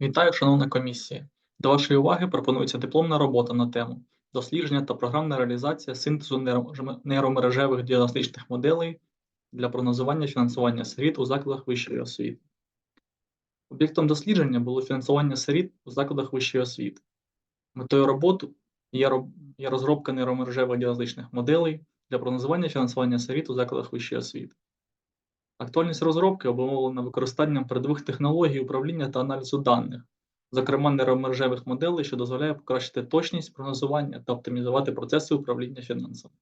Вітаю, шановна комісія! До вашої уваги пропонується дипломна робота на тему дослідження та програмна реалізація синтезу нейромережевих діагностичних моделей для прогнозування фінансування сиріт у закладах вищої освіти. Об'єктом дослідження було фінансування сиріт у закладах вищої освіти. Метою роботи є, розробка нейромережевих діагностичних моделей для прогнозування фінансування сиріт у закладах вищої освіти. Актуальність розробки обумовлена використанням передових технологій управління та аналізу даних, зокрема нейромережевих моделей, що дозволяє покращити точність прогнозування та оптимізувати процеси управління фінансами,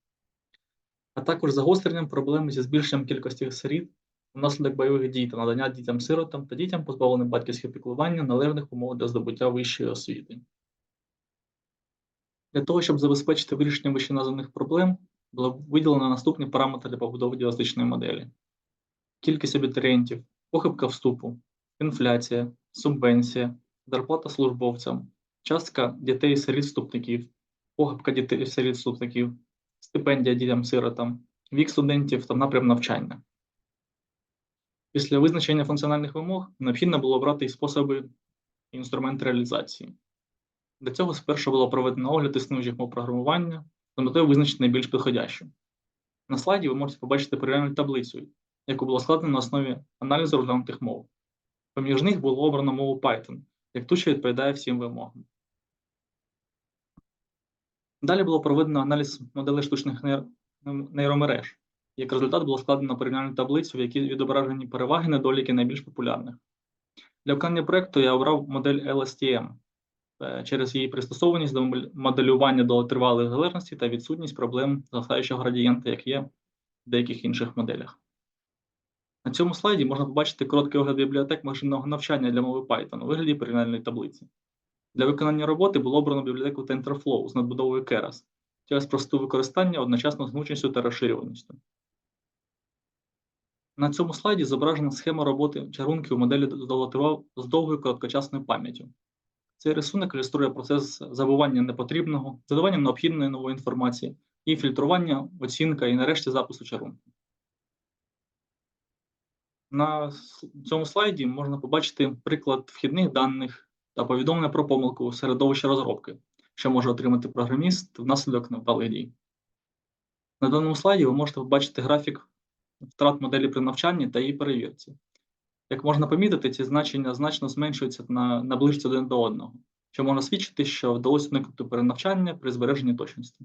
а також загостренням проблеми зі збільшенням кількості сиріт внаслідок бойових дій та надання дітям-сиротам та дітям, позбавленим батьківського піклування, належних умов для здобуття вищої освіти. Для того, щоб забезпечити вирішення вищеназваних проблем, було виділено наступні параметри для побудови діагностичної моделі кількість абітурієнтів, похибка вступу, інфляція, субвенція, зарплата службовцям, частка дітей сиріт вступників, похибка дітей сиріт вступників, стипендія дітям-сиротам, вік студентів та напрям навчання. Після визначення функціональних вимог необхідно було обрати і способи і інструменти реалізації. Для цього спершу було проведено огляд існуючих мов програмування з метою визначити найбільш підходящу. На слайді ви можете побачити порівняльну таблицю, яку було складено на основі аналізу розглянутих мов. Поміж них було обрано мову Python, як ту, що відповідає всім вимогам. Далі було проведено аналіз моделей штучних нейромереж. Як результат було складено порівняльну таблицю, в якій відображені переваги недоліки найбільш популярних. Для виконання проєкту я обрав модель LSTM е, через її пристосованість до моделювання до тривалих залежностей та відсутність проблем зростаючого градієнта, як є в деяких інших моделях. На цьому слайді можна побачити короткий огляд бібліотек машинного навчання для мови Python у вигляді порівняльної таблиці. Для виконання роботи було обрано бібліотеку TensorFlow з надбудовою Keras через просту використання одночасно з гнучністю та розширюваністю. На цьому слайді зображена схема роботи чарунки у моделі з з довгою короткочасною пам'яттю. Цей рисунок ілюструє процес забування непотрібного, додавання необхідної нової інформації і фільтрування, оцінка і нарешті запису чарунки. На цьому слайді можна побачити приклад вхідних даних та повідомлення про помилку у середовищі розробки, що може отримати програміст внаслідок невдалих дій. На даному слайді ви можете побачити графік втрат моделі при навчанні та її перевірці. Як можна помітити, ці значення значно зменшуються на наближці один до одного, що можна свідчити, що вдалося уникнути перенавчання при збереженні точності.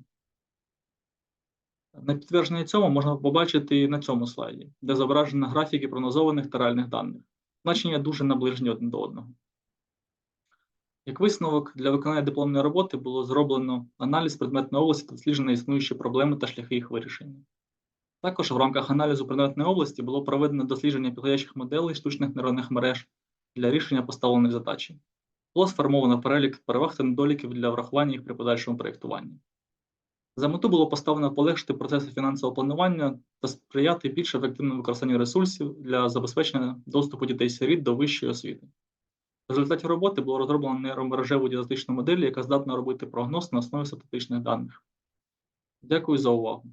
На підтвердження цьому можна побачити на цьому слайді, де зображені графіки прогнозованих та реальних даних. Значення дуже наближені один до одного. Як висновок, для виконання дипломної роботи було зроблено аналіз предметної області та досліджено існуючі проблеми та шляхи їх вирішення. Також в рамках аналізу предметної області було проведено дослідження підходящих моделей штучних нейронних мереж для рішення поставлених задач. Було сформовано перелік переваг та недоліків для врахування їх при подальшому проєктуванні. За мету було поставлено полегшити процеси фінансового планування та сприяти більш ефективному використанню ресурсів для забезпечення доступу дітей-сиріт до вищої освіти. В результаті роботи було розроблено нейромережеву діагностичну модель, яка здатна робити прогноз на основі статистичних даних. Дякую за увагу.